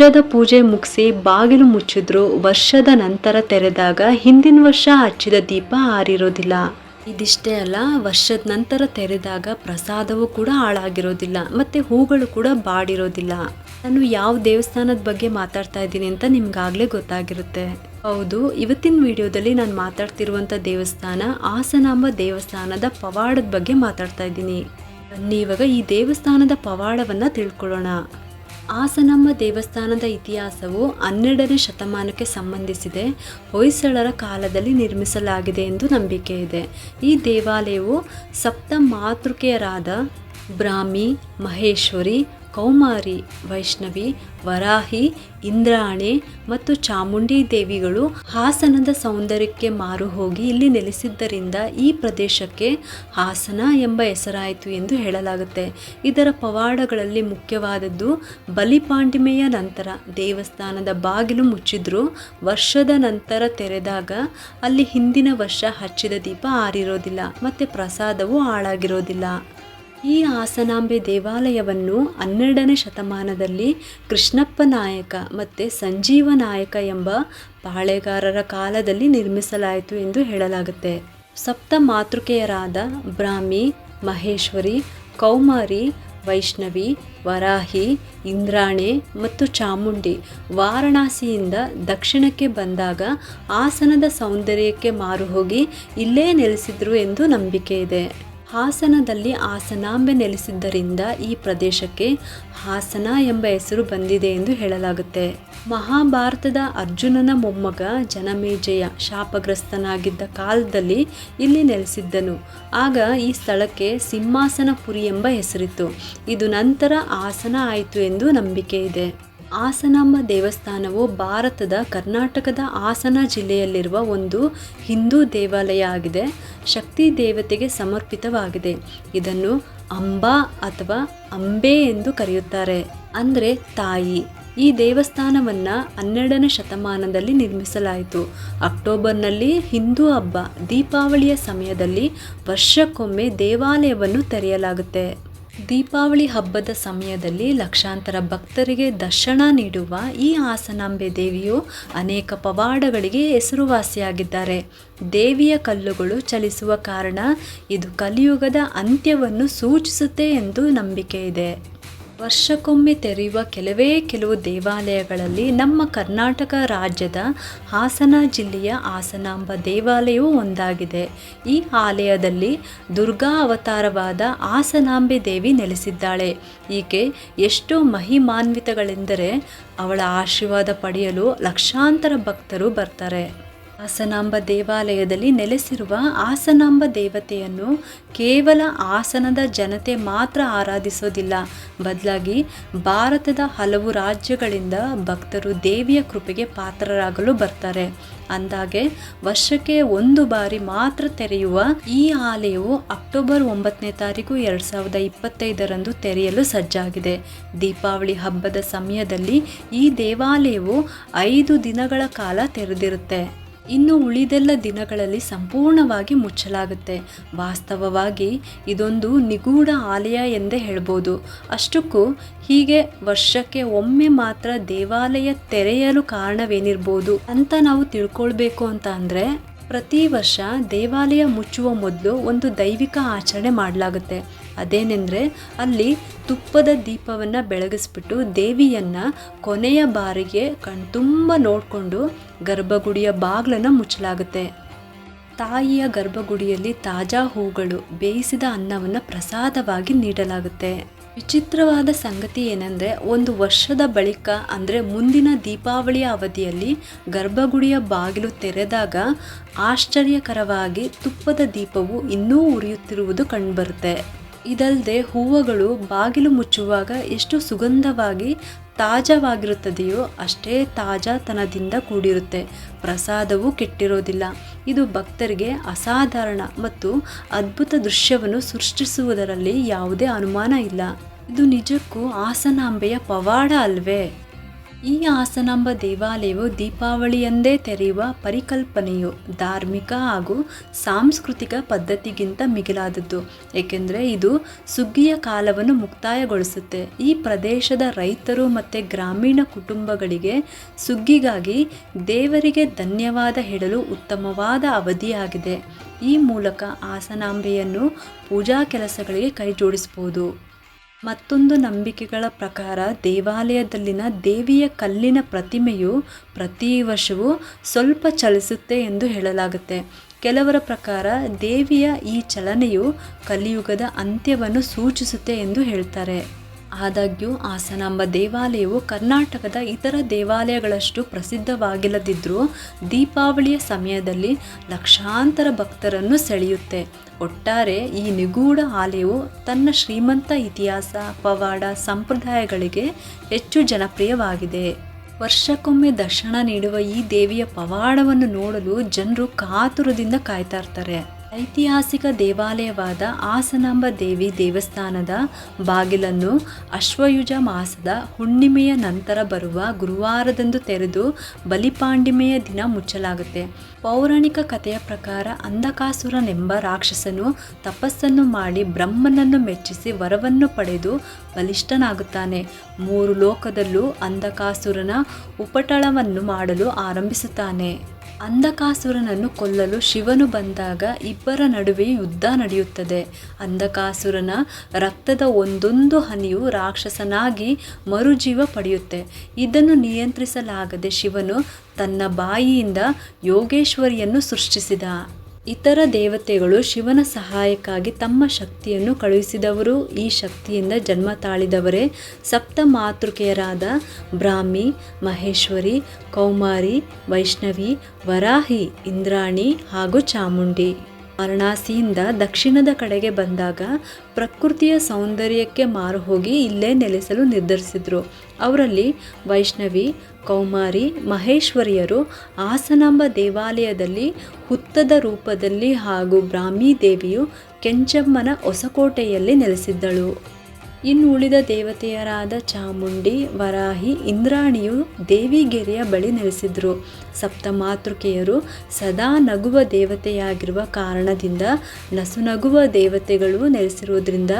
ವರ್ಷದ ಪೂಜೆ ಮುಗಿಸಿ ಬಾಗಿಲು ಮುಚ್ಚಿದ್ರು, ವರ್ಷದ ನಂತರ ತೆರೆದಾಗ ಹಿಂದಿನ ವರ್ಷ ಹಚ್ಚಿದ ದೀಪ ಆರಿರೋದಿಲ್ಲ ಇದಿಷ್ಟೇ ಅಲ್ಲ, ವರ್ಷದ ನಂತರ ತೆರೆದಾಗ ಪ್ರಸಾದವೂ ಕೂಡ ಹಾಳಾಗಿರೋದಿಲ್ಲ, ಮತ್ತೆ ಹೂಗಳು ಕೂಡ ಬಾಡಿರೋದಿಲ್ಲ. ನಾನು ಯಾವ ದೇವಸ್ಥಾನದ ಬಗ್ಗೆ ಮಾತಾಡ್ತಾ ಇದ್ದೀನಿ ಅಂತ ನಿಮ್ಗಾಗಲೇ ಗೊತ್ತಾಗಿರುತ್ತೆ. ಹೌದು, ಇವತ್ತಿನ ವಿಡಿಯೋದಲ್ಲಿ ನಾನು ಮಾತಾಡ್ತಿರುವಂಥ ದೇವಸ್ಥಾನ ಹಾಸನಾಂಬ ದೇವಸ್ಥಾನದ ಪವಾಡದ ಬಗ್ಗೆ ಮಾತಾಡ್ತಾ ಇದ್ದೀನಿ. ಬನ್ನಿ, ಇವಾಗ ಈ ದೇವಸ್ಥಾನದ ಪವಾಡವನ್ನು ತಿಳ್ಕೊಳ್ಳೋಣ. ಹಾಸನಮ್ಮ ದೇವಸ್ಥಾನದ ಇತಿಹಾಸವು ಹನ್ನೆರಡನೇ ಶತಮಾನಕ್ಕೆ ಸಂಬಂಧಿಸಿದೆ. ಹೊಯ್ಸಳರ ಕಾಲದಲ್ಲಿ ನಿರ್ಮಿಸಲಾಗಿದೆ ಎಂದು ನಂಬಿಕೆ ಇದೆ. ಈ ದೇವಾಲಯವು ಸಪ್ತ ಮಾತೃಕೆಯರಾದ ಬ್ರಾಹ್ಮಿ, ಮಹೇಶ್ವರಿ ಕೌಮಾರಿ, ವೈಷ್ಣವಿ, ವರಾಹಿ, ಇಂದ್ರಾಣಿ ಮತ್ತು ಚಾಮುಂಡಿ ದೇವಿಗಳು ಹಾಸನದ ಸೌಂದರ್ಯಕ್ಕೆ ಮಾರು ಹೋಗಿ ಇಲ್ಲಿ ನೆಲೆಸಿದ್ದರಿಂದ ಈ ಪ್ರದೇಶಕ್ಕೆ ಹಾಸನ ಎಂಬ ಹೆಸರಾಯಿತು ಎಂದು ಹೇಳಲಾಗುತ್ತೆ. ಇದರ ಪವಾಡಗಳಲ್ಲಿ ಮುಖ್ಯವಾದದ್ದು ಬಲಿಪಾಂಡಿಮೆಯ ನಂತರ ದೇವಸ್ಥಾನದ ಬಾಗಿಲು ಮುಚ್ಚಿದ್ರು ವರ್ಷದ ನಂತರ ತೆರೆದಾಗ ಅಲ್ಲಿ ಹಿಂದಿನ ವರ್ಷ ಹಚ್ಚಿದ ದೀಪ ಆರಿರೋದಿಲ್ಲ, ಮತ್ತು ಪ್ರಸಾದವು ಹಾಳಾಗಿರೋದಿಲ್ಲ. ಈ ಹಾಸನಾಂಬೆ ದೇವಾಲಯವನ್ನು ಹನ್ನೆರಡನೇ ಶತಮಾನದಲ್ಲಿ ಕೃಷ್ಣಪ್ಪ ನಾಯಕ ಮತ್ತು ಸಂಜೀವ ನಾಯಕ ಎಂಬ ಪಾಳೆಗಾರರ ಕಾಲದಲ್ಲಿ ನಿರ್ಮಿಸಲಾಯಿತು ಎಂದು ಹೇಳಲಾಗುತ್ತೆ. ಸಪ್ತ ಮಾತೃಕೆಯರಾದ ಬ್ರಾಹ್ಮಿ, ಮಹೇಶ್ವರಿ, ಕೌಮಾರಿ, ವೈಷ್ಣವಿ, ವರಾಹಿ, ಇಂದ್ರಾಣೆ ಮತ್ತು ಚಾಮುಂಡಿ ವಾರಣಾಸಿಯಿಂದ ದಕ್ಷಿಣಕ್ಕೆ ಬಂದಾಗ ಆಸನದ ಸೌಂದರ್ಯಕ್ಕೆ ಮಾರು ಹೋಗಿ ಇಲ್ಲೇ ನೆಲೆಸಿದ್ರು ಎಂದು ನಂಬಿಕೆ ಇದೆ. ಹಾಸನದಲ್ಲಿ ಹಾಸನಾಂಬೆ ನೆಲೆಸಿದ್ದರಿಂದ ಈ ಪ್ರದೇಶಕ್ಕೆ ಹಾಸನ ಎಂಬ ಹೆಸರು ಬಂದಿದೆ ಎಂದು ಹೇಳಲಾಗುತ್ತೆ. ಮಹಾಭಾರತದ ಅರ್ಜುನನ ಮೊಮ್ಮಗ ಜನಮೇಜಯ ಶಾಪಗ್ರಸ್ತನಾಗಿದ್ದ ಕಾಲದಲ್ಲಿ ಇಲ್ಲಿ ನೆಲೆಸಿದ್ದನು. ಆಗ ಈ ಸ್ಥಳಕ್ಕೆ ಸಿಂಹಾಸನಪುರಿ ಎಂಬ ಹೆಸರಿತ್ತು. ಇದು ನಂತರ ಹಾಸನ ಆಯಿತು ಎಂದು ನಂಬಿಕೆ ಇದೆ. ಹಾಸನಾಂಬ ದೇವಸ್ಥಾನವು ಭಾರತದ ಕರ್ನಾಟಕದ ಹಾಸನ ಜಿಲ್ಲೆಯಲ್ಲಿರುವ ಒಂದು ಹಿಂದೂ ದೇವಾಲಯ ಆಗಿದೆ. ಶಕ್ತಿ ದೇವತೆಗೆ ಸಮರ್ಪಿತವಾಗಿದೆ. ಇದನ್ನು ಅಂಬಾ ಅಥವಾ ಅಂಬೆ ಎಂದು ಕರೆಯುತ್ತಾರೆ. ಅಂದರೆ ತಾಯಿ. ಈ ದೇವಸ್ಥಾನವನ್ನು ಹನ್ನೆರಡನೇ ಶತಮಾನದಲ್ಲಿ ನಿರ್ಮಿಸಲಾಯಿತು. ಅಕ್ಟೋಬರ್ನಲ್ಲಿ ಹಿಂದೂ ಹಬ್ಬ ದೀಪಾವಳಿಯ ಸಮಯದಲ್ಲಿ ವರ್ಷಕ್ಕೊಮ್ಮೆ ದೇವಾಲಯವನ್ನು ತೆರೆಯಲಾಗುತ್ತೆ. ದೀಪಾವಳಿ ಹಬ್ಬದ ಸಮಯದಲ್ಲಿ ಲಕ್ಷಾಂತರ ಭಕ್ತರಿಗೆ ದರ್ಶನ ನೀಡುವ ಈ ಹಾಸನಾಂಬೆ ದೇವಿಯು ಅನೇಕ ಪವಾಡಗಳಿಗೆ ಹೆಸರುವಾಸಿಯಾಗಿದ್ದಾರೆ. ದೇವಿಯ ಕಲ್ಲುಗಳು ಚಲಿಸುವ ಕಾರಣ ಇದು ಕಲಿಯುಗದ ಅಂತ್ಯವನ್ನು ಸೂಚಿಸುತ್ತೆ ಎಂದು ನಂಬಿಕೆ ಇದೆ. ವರ್ಷಕ್ಕೊಮ್ಮೆ ತೆರೆಯುವ ಕೆಲವೇ ಕೆಲವು ದೇವಾಲಯಗಳಲ್ಲಿ ನಮ್ಮ ಕರ್ನಾಟಕ ರಾಜ್ಯದ ಹಾಸನ ಜಿಲ್ಲೆಯ ಹಾಸನಾಂಬ ದೇವಾಲಯವು ಒಂದಾಗಿದೆ. ಈ ಆಲಯದಲ್ಲಿ ದುರ್ಗಾ ಅವತಾರವಾದ ಹಾಸನಾಂಬೆ ದೇವಿ ನೆಲೆಸಿದ್ದಾಳೆ. ಈಕೆ ಎಷ್ಟು ಮಹಿಮಾನ್ವಿತಗಳೆಂದರೆ ಅವಳ ಆಶೀರ್ವಾದ ಪಡೆಯಲು ಲಕ್ಷಾಂತರ ಭಕ್ತರು ಬರ್ತಾರೆ. ಹಾಸನಾಂಬ ದೇವಾಲಯದಲ್ಲಿ ನೆಲೆಸಿರುವ ಆಸನಾಂಬ ದೇವತೆಯನ್ನು ಕೇವಲ ಆಸನದ ಜನತೆ ಮಾತ್ರ ಆರಾಧಿಸೋದಿಲ್ಲ. ಬದಲಾಗಿ ಭಾರತದ ಹಲವು ರಾಜ್ಯಗಳಿಂದ ಭಕ್ತರು ದೇವಿಯ ಕೃಪೆಗೆ ಪಾತ್ರರಾಗಲು ಬರ್ತಾರೆ. ಅಂದಾಗೆ ವರ್ಷಕ್ಕೆ ಒಂದು ಬಾರಿ ಮಾತ್ರ ತೆರೆಯುವ ಈ ಆಲಯವು ಅಕ್ಟೋಬರ್ ಒಂಬತ್ತನೇ ತಾರೀಕು ಎರಡು ಸಾವಿರದ ಇಪ್ಪತ್ತೈದರಂದು ತೆರೆಯಲು ಸಜ್ಜಾಗಿದೆ. ದೀಪಾವಳಿ ಹಬ್ಬದ ಸಮಯದಲ್ಲಿ ಈ ದೇವಾಲಯವು ಐದು ದಿನಗಳ ಕಾಲ ತೆರೆದಿರುತ್ತೆ. ಇನ್ನು ಉಳಿದೆಲ್ಲ ದಿನಗಳಲ್ಲಿ ಸಂಪೂರ್ಣವಾಗಿ ಮುಚ್ಚಲಾಗುತ್ತೆ. ವಾಸ್ತವವಾಗಿ ಇದೊಂದು ನಿಗೂಢ ಆಲಯ ಎಂದೇ ಹೇಳ್ಬೋದು. ಅಷ್ಟಕ್ಕೂ ಹೀಗೆ ವರ್ಷಕ್ಕೆ ಒಮ್ಮೆ ಮಾತ್ರ ದೇವಾಲಯ ತೆರೆಯಲು ಕಾರಣವೇನಿರ್ಬೋದು ಅಂತ ನಾವು ತಿಳ್ಕೊಳ್ಬೇಕು ಅಂತ ಅಂದರೆ ಪ್ರತಿ ವರ್ಷ ದೇವಾಲಯ ಮುಚ್ಚುವ ಮೊದಲು ಒಂದು ದೈವಿಕ ಆಚರಣೆ ಮಾಡಲಾಗುತ್ತೆ. ಅದೇನೆಂದರೆ ಅಲ್ಲಿ ತುಪ್ಪದ ದೀಪವನ್ನು ಬೆಳಗಿಸ್ಬಿಟ್ಟು ದೇವಿಯನ್ನು ಕೊನೆಯ ಬಾರಿಗೆ ಕಣ್ತುಂಬ ನೋಡಿಕೊಂಡು ಗರ್ಭಗುಡಿಯ ಬಾಗಿಲನ್ನು ಮುಚ್ಚಲಾಗುತ್ತೆ. ತಾಯಿಯ ಗರ್ಭಗುಡಿಯಲ್ಲಿ ತಾಜಾ ಹೂಗಳು ಬೇಯಿಸಿದ ಅನ್ನವನ್ನು ಪ್ರಸಾದವಾಗಿ ನೀಡಲಾಗುತ್ತೆ. ವಿಚಿತ್ರವಾದ ಸಂಗತಿ ಏನಂದರೆ ಒಂದು ವರ್ಷದ ಬಳಿಕ ಅಂದರೆ ಮುಂದಿನ ದೀಪಾವಳಿಯ ಅವಧಿಯಲ್ಲಿ ಗರ್ಭಗುಡಿಯ ಬಾಗಿಲು ತೆರೆದಾಗ ಆಶ್ಚರ್ಯಕರವಾಗಿ ತುಪ್ಪದ ದೀಪವು ಇನ್ನೂ ಉರಿಯುತ್ತಿರುವುದು ಕಂಡುಬರುತ್ತೆ. ಇದಲ್ಲದೆ ಹೂವುಗಳು ಬಾಗಿಲು ಮುಚ್ಚುವಾಗ ಎಷ್ಟು ಸುಗಂಧವಾಗಿ ತಾಜಾವಾಗಿರುತ್ತದೆಯೋ ಅಷ್ಟೇ ತಾಜಾತನದಿಂದ ಕೂಡಿರುತ್ತೆ. ಪ್ರಸಾದವು ಕೆಟ್ಟಿರೋದಿಲ್ಲ. ಇದು ಭಕ್ತರಿಗೆ ಅಸಾಧಾರಣ ಮತ್ತು ಅದ್ಭುತ ದೃಶ್ಯವನ್ನು ಸೃಷ್ಟಿಸುವುದರಲ್ಲಿ ಯಾವುದೇ ಅನುಮಾನ ಇಲ್ಲ. ಇದು ನಿಜಕ್ಕೂ ಹಾಸನಾಂಬೆಯ ಪವಾಡ ಅಲ್ವೇ? ಈ ಹಾಸನಾಂಬ ದೇವಾಲಯವು ದೀಪಾವಳಿಯಂದೇ ತೆರೆಯುವ ಪರಿಕಲ್ಪನೆಯು ಧಾರ್ಮಿಕ ಹಾಗೂ ಸಾಂಸ್ಕೃತಿಕ ಪದ್ಧತಿಗಿಂತ ಮಿಗಿಲಾದದ್ದು. ಏಕೆಂದರೆ ಇದು ಸುಗ್ಗಿಯ ಕಾಲವನ್ನು ಮುಕ್ತಾಯಗೊಳಿಸುತ್ತೆ. ಈ ಪ್ರದೇಶದ ರೈತರು ಮತ್ತು ಗ್ರಾಮೀಣ ಕುಟುಂಬಗಳಿಗೆ ಸುಗ್ಗಿಗಾಗಿ ದೇವರಿಗೆ ಧನ್ಯವಾದ ಹೇಳಲು ಉತ್ತಮವಾದ ಅವಧಿಯಾಗಿದೆ. ಈ ಮೂಲಕ ಆಸನಾಂಬೆಯನ್ನು ಪೂಜಾ ಕೆಲಸಗಳಿಗೆ ಕೈಜೋಡಿಸ್ಬೋದು ಮತ್ತೊಂದು ನಂಬಿಕೆಗಳ ಪ್ರಕಾರ ದೇವಾಲಯದಲ್ಲಿನ ದೇವಿಯ ಕಲ್ಲಿನ ಪ್ರತಿಮೆಯು ಪ್ರತಿ ವರ್ಷವೂ ಸ್ವಲ್ಪ ಚಲಿಸುತ್ತೆ ಎಂದು ಹೇಳಲಾಗುತ್ತೆ. ಕೆಲವರ ಪ್ರಕಾರ ದೇವಿಯ ಈ ಚಲನೆಯು ಕಲಿಯುಗದ ಅಂತ್ಯವನ್ನು ಸೂಚಿಸುತ್ತೆ ಎಂದು ಹೇಳ್ತಾರೆ. ಆದಾಗ್ಯೂ ಹಾಸನಾಂಬ ದೇವಾಲಯವು ಕರ್ನಾಟಕದ ಇತರ ದೇವಾಲಯಗಳಷ್ಟು ಪ್ರಸಿದ್ಧವಾಗಿಲ್ಲದಿದ್ದರೂ ದೀಪಾವಳಿಯ ಸಮಯದಲ್ಲಿ ಲಕ್ಷಾಂತರ ಭಕ್ತರನ್ನು ಸೆಳೆಯುತ್ತೆ. ಒಟ್ಟಾರೆ ಈ ನಿಗೂಢ ಆಲಯವು ತನ್ನ ಶ್ರೀಮಂತ ಇತಿಹಾಸ, ಪವಾಡ, ಸಂಪ್ರದಾಯಗಳಿಗೆ ಹೆಚ್ಚು ಜನಪ್ರಿಯವಾಗಿದೆ. ವರ್ಷಕ್ಕೊಮ್ಮೆ ದರ್ಶನ ನೀಡುವ ಈ ದೇವಿಯ ಪವಾಡವನ್ನು ನೋಡಲು ಜನರು ಕಾತುರದಿಂದ ಕಾಯ್ತಾ ಇರ್ತಾರೆ. ಐತಿಹಾಸಿಕ ದೇವಾಲಯವಾದ ಆಸನಾಂಬ ದೇವಿ ದೇವಸ್ಥಾನದ ಬಾಗಿಲನ್ನು ಅಶ್ವಯುಜ ಮಾಸದ ಹುಣ್ಣಿಮೆಯ ನಂತರ ಬರುವ ಗುರುವಾರದಂದು ತೆರೆದು ಬಲಿಪಾಂಡಿಮೆಯ ದಿನ ಮುಚ್ಚಲಾಗುತ್ತೆ. ಪೌರಾಣಿಕ ಕಥೆಯ ಪ್ರಕಾರ ಅಂಧಕಾಸುರನೆಂಬ ರಾಕ್ಷಸನು ತಪಸ್ಸನ್ನು ಮಾಡಿ ಬ್ರಹ್ಮನನ್ನು ಮೆಚ್ಚಿಸಿ ವರವನ್ನು ಪಡೆದು ಬಲಿಷ್ಠನಾಗುತ್ತಾನೆ. ಮೂರು ಲೋಕದಲ್ಲೂ ಅಂಧಕಾಸುರನ ಉಪಟಳವನ್ನು ಮಾಡಲು ಆರಂಭಿಸುತ್ತಾನೆ. ಅಂಧಕಾಸುರನನ್ನು ಕೊಲ್ಲಲು ಶಿವನು ಬಂದಾಗ ಇಬ್ಬರ ನಡುವೆ ಯುದ್ಧ ನಡೆಯುತ್ತದೆ. ಅಂಧಕಾಸುರನ ರಕ್ತದ ಒಂದೊಂದು ಹನಿಯು ರಾಕ್ಷಸನಾಗಿ ಮರುಜೀವ ಪಡೆಯುತ್ತೆ. ಇದನ್ನು ನಿಯಂತ್ರಿಸಲಾಗದೆ ಶಿವನು ತನ್ನ ಬಾಯಿಯಿಂದ ಯೋಗೇಶ್ವರಿಯನ್ನು ಸೃಷ್ಟಿಸಿದ. ಇತರ ದೇವತೆಗಳು ಶಿವನ ಸಹಾಯಕ್ಕಾಗಿ ತಮ್ಮ ಶಕ್ತಿಯನ್ನು ಕಳುಹಿಸಿದವರು. ಈ ಶಕ್ತಿಯಿಂದ ಜನ್ಮ ತಾಳಿದವರೇ ಸಪ್ತ ಮಾತೃಕೆಯರಾದ ಬ್ರಾಹ್ಮಿ, ಮಹೇಶ್ವರಿ, ಕೌಮಾರಿ, ವೈಷ್ಣವಿ, ವರಾಹಿ, ಇಂದ್ರಾಣಿ ಹಾಗೂ ಚಾಮುಂಡಿ. ವಾರಣಾಸಿಯಿಂದ ದಕ್ಷಿಣದ ಕಡೆಗೆ ಬಂದಾಗ ಪ್ರಕೃತಿಯ ಸೌಂದರ್ಯಕ್ಕೆ ಮಾರು ಹೋಗಿ ಇಲ್ಲೇ ನೆಲೆಸಲು ನಿರ್ಧರಿಸಿದರು. ಅವರಲ್ಲಿ ವೈಷ್ಣವಿ, ಕೌಮಾರಿ, ಮಹೇಶ್ವರಿಯರು ಆಸನಾಂಬ ದೇವಾಲಯದಲ್ಲಿ ಹುತ್ತದ ರೂಪದಲ್ಲಿ ಹಾಗೂ ಬ್ರಾಹ್ಮೀ ದೇವಿಯು ಕೆಂಚಮ್ಮನ ಹೊಸಕೋಟೆಯಲ್ಲಿ ನೆಲೆಸಿದ್ದಳು. ಇನ್ನು ಉಳಿದ ದೇವತೆಯರಾದ ಚಾಮುಂಡಿ, ವರಾಹಿ, ಇಂದ್ರಾಣಿಯು ದೇವಿಗೆರೆಯ ಬಳಿ ನೆಲೆಸಿದ್ರು. ಸಪ್ತಮಾತೃಕೆಯರು ಸದಾ ನಗುವ ದೇವತೆಯಾಗಿರುವ ಕಾರಣದಿಂದ ನಸುನಗುವ ದೇವತೆಗಳು ನೆಲೆಸಿರುವುದರಿಂದ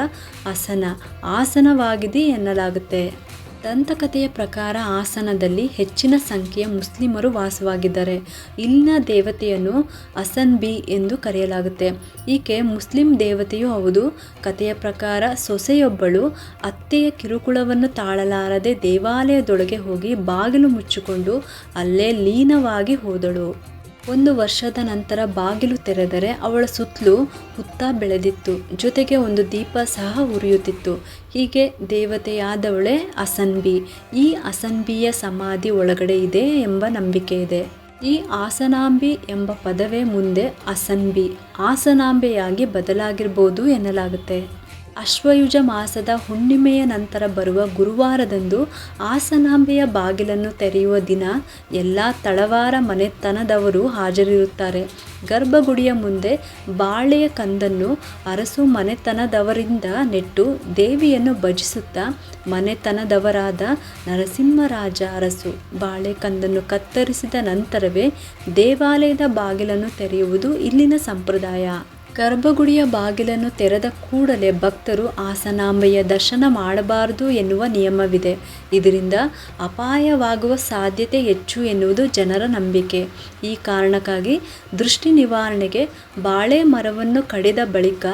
ಆಸನ, ಆಸನವಾಗಿದೆ ಎನ್ನಲಾಗುತ್ತೆ. ದಂತಕಥೆಯ ಪ್ರಕಾರ ಆಸನದಲ್ಲಿ ಹೆಚ್ಚಿನ ಸಂಖ್ಯೆಯ ಮುಸ್ಲಿಮರು ವಾಸವಾಗಿದ್ದಾರೆ. ಇಲ್ಲಿನ ದೇವತೆಯನ್ನು ಅಸನ್ ಬಿ ಎಂದು ಕರೆಯಲಾಗುತ್ತೆ. ಈಕೆ ಮುಸ್ಲಿಂ ದೇವತೆಯೂ ಹೌದು. ಕಥೆಯ ಪ್ರಕಾರ ಸೊಸೆಯೊಬ್ಬಳು ಅತ್ತೆಯ ಕಿರುಕುಳವನ್ನು ತಾಳಲಾರದೆ ದೇವಾಲಯದೊಳಗೆ ಹೋಗಿ ಬಾಗಿಲು ಮುಚ್ಚಿಕೊಂಡು ಅಲ್ಲೇ ಲೀನವಾಗಿ ಹೋದಳು. ಒಂದು ವರ್ಷದ ನಂತರ ಬಾಗಿಲು ತೆರೆದರೆ ಅವಳ ಸುತ್ತಲೂ ಹುತ್ತ ಬೆಳೆದಿತ್ತು. ಜೊತೆಗೆ ಒಂದು ದೀಪ ಸಹ ಉರಿಯುತ್ತಿತ್ತು. ಹೀಗೆ ದೇವತೆಯಾದವಳೇ ಅಸನ್ಬಿ ಈ ಅಸನ್ಬಿಯ ಸಮಾಧಿ ಒಳಗಡೆ ಇದೆ ಎಂಬ ನಂಬಿಕೆ ಇದೆ. ಈ ಆಸನಾಂಬಿ ಎಂಬ ಪದವೇ ಮುಂದೆ ಅಸನ್ಬಿ ಆಸನಾಂಬೆಯಾಗಿ ಬದಲಾಗಿರ್ಬೋದು ಎನ್ನಲಾಗುತ್ತೆ. ಅಶ್ವಯುಜ ಮಾಸದ ಹುಣ್ಣಿಮೆಯ ನಂತರ ಬರುವ ಗುರುವಾರದಂದು ಆಸನಾಂಬೆಯ ಬಾಗಿಲನ್ನು ತೆರೆಯುವ ದಿನ ಎಲ್ಲ ತಳವಾರ ಮನೆತನದವರು ಹಾಜರಿರುತ್ತಾರೆ. ಗರ್ಭಗುಡಿಯ ಮುಂದೆ ಬಾಳೆಯ ಕಂದನ್ನು ಅರಸು ಮನೆತನದವರಿಂದ ನೆಟ್ಟು ದೇವಿಯನ್ನು ಭಜಿಸುತ್ತಾ ಮನೆತನದವರಾದ ನರಸಿಂಹರಾಜ ಅರಸು ಬಾಳೆಕಂದನ್ನು ಕತ್ತರಿಸಿದ ನಂತರವೇ ದೇವಾಲಯದ ಬಾಗಿಲನ್ನು ತೆರೆಯುವುದು ಇಲ್ಲಿನ ಸಂಪ್ರದಾಯ. ಗರ್ಭಗುಡಿಯ ಬಾಗಿಲನ್ನು ತೆರೆದ ಕೂಡಲೇ ಭಕ್ತರು ಆಸನಾಂಬೆಯ ದರ್ಶನ ಮಾಡಬಾರದು ಎನ್ನುವ ನಿಯಮವಿದೆ. ಇದರಿಂದ ಅಪಾಯವಾಗುವ ಸಾಧ್ಯತೆ ಹೆಚ್ಚು ಎನ್ನುವುದು ಜನರ ನಂಬಿಕೆ. ಈ ಕಾರಣಕ್ಕಾಗಿ ದೃಷ್ಟಿ ನಿವಾರಣೆಗೆ ಬಾಳೆ ಮರವನ್ನು ಕಡಿದ ಬಳಿಕ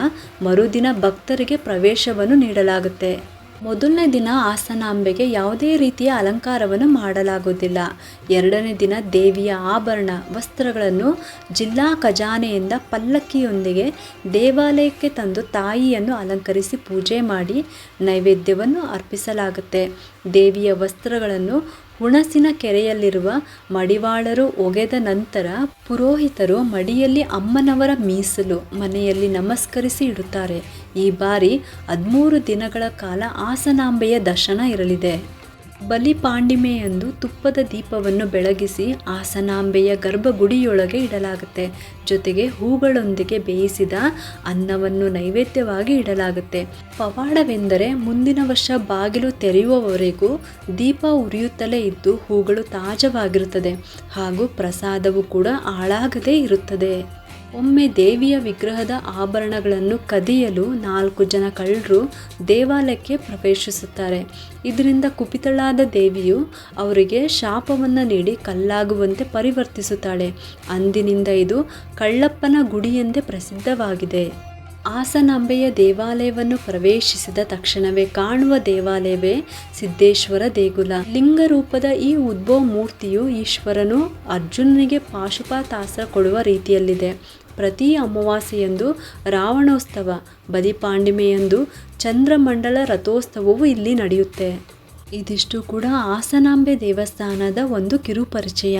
ಮರುದಿನ ಭಕ್ತರಿಗೆ ಪ್ರವೇಶವನ್ನು ನೀಡಲಾಗುತ್ತೆ. ಮೊದಲನೇ ದಿನ ಆಸನಾಂಬೆಗೆ ಯಾವುದೇ ರೀತಿಯ ಅಲಂಕಾರವನ್ನು ಮಾಡಲಾಗುವುದಿಲ್ಲ. ಎರಡನೇ ದಿನ ದೇವಿಯ ಆಭರಣ ವಸ್ತ್ರಗಳನ್ನು ಜಿಲ್ಲಾ ಖಜಾನೆಯಿಂದ ಪಲ್ಲಕ್ಕಿಯೊಂದಿಗೆ ದೇವಾಲಯಕ್ಕೆ ತಂದು ತಾಯಿಯನ್ನು ಅಲಂಕರಿಸಿ ಪೂಜೆ ಮಾಡಿ ನೈವೇದ್ಯವನ್ನು ಅರ್ಪಿಸಲಾಗುತ್ತೆ. ದೇವಿಯ ವಸ್ತ್ರಗಳನ್ನು ಹುಣಸಿನ ಕೆರೆಯಲ್ಲಿರುವ ಮಡಿವಾಳರು ಒಗೆದ ನಂತರ ಪುರೋಹಿತರು ಮಡಿಯಲ್ಲಿ ಅಮ್ಮನವರ ಮೀಸಲು ಮನೆಯಲ್ಲಿ ನಮಸ್ಕರಿಸಿ ಇಡುತ್ತಾರೆ. ಈ ಬಾರಿ ಹದಿಮೂರು ದಿನಗಳ ಕಾಲ ಆಸನಾಂಬೆಯ ದರ್ಶನ ಇರಲಿದೆ. ಬಲಿ ಪಾಂಡಿಮೆಯಂದು ತುಪ್ಪದ ದೀಪವನ್ನು ಬೆಳಗಿಸಿ ಆಸನಾಂಬೆಯ ಗರ್ಭಗುಡಿಯೊಳಗೆ ಇಡಲಾಗುತ್ತೆ. ಜೊತೆಗೆ ಹೂಗಳೊಂದಿಗೆ ಬೇಯಿಸಿದ ಅನ್ನವನ್ನು ನೈವೇದ್ಯವಾಗಿ ಇಡಲಾಗುತ್ತೆ. ಪವಾಡವೆಂದರೆ ಮುಂದಿನ ವರ್ಷ ಬಾಗಿಲು ತೆರೆಯುವವರೆಗೂ ದೀಪ ಉರಿಯುತ್ತಲೇ ಇದ್ದು ಹೂಗಳು ತಾಜವಾಗಿರುತ್ತದೆ ಹಾಗೂ ಪ್ರಸಾದವು ಕೂಡ ಹಾಳಾಗದೇ ಇರುತ್ತದೆ. ಒಮ್ಮೆ ದೇವಿಯ ವಿಗ್ರಹದ ಆಭರಣಗಳನ್ನು ಕದಿಯಲು ನಾಲ್ಕು ಜನ ಕಳ್ಳರು ದೇವಾಲಯಕ್ಕೆ ಪ್ರವೇಶಿಸುತ್ತಾರೆ. ಇದರಿಂದ ಕುಪಿತಳಾದ ದೇವಿಯು ಅವರಿಗೆ ಶಾಪವನ್ನು ನೀಡಿ ಕಲ್ಲಾಗುವಂತೆ ಪರಿವರ್ತಿಸುತ್ತಾಳೆ. ಅಂದಿನಿಂದ ಇದು ಕಳ್ಳಪ್ಪನ ಗುಡಿ ಎಂದೇ ಪ್ರಸಿದ್ಧವಾಗಿದೆ. ಆಸನಾಂಬೆಯ ದೇವಾಲಯವನ್ನು ಪ್ರವೇಶಿಸಿದ ತಕ್ಷಣವೇ ಕಾಣುವ ದೇವಾಲಯವೇ ಸಿದ್ದೇಶ್ವರ ದೇಗುಲ. ಲಿಂಗ ರೂಪದ ಈ ಉದ್ಭವ ಮೂರ್ತಿಯು ಈಶ್ವರನು ಅರ್ಜುನನಿಗೆ ಪಾಶುಪಾತಾಸ್ತ್ರ ಕೊಡುವ ರೀತಿಯಲ್ಲಿದೆ. ಪ್ರತಿ ಅಮಾವಾಸ್ಯೆಯಂದು ರಾವಣೋತ್ಸವ ಬದಿಪಾಂಡಿಮೆಯಂದು ಚಂದ್ರಮಂಡಲ ರಥೋತ್ಸವವು ಇಲ್ಲಿ ನಡೆಯುತ್ತೆ. ಇದಿಷ್ಟು ಕೂಡ ಆಸನಾಂಬೆ ದೇವಸ್ಥಾನದ ಒಂದು ಕಿರುಪರಿಚಯ.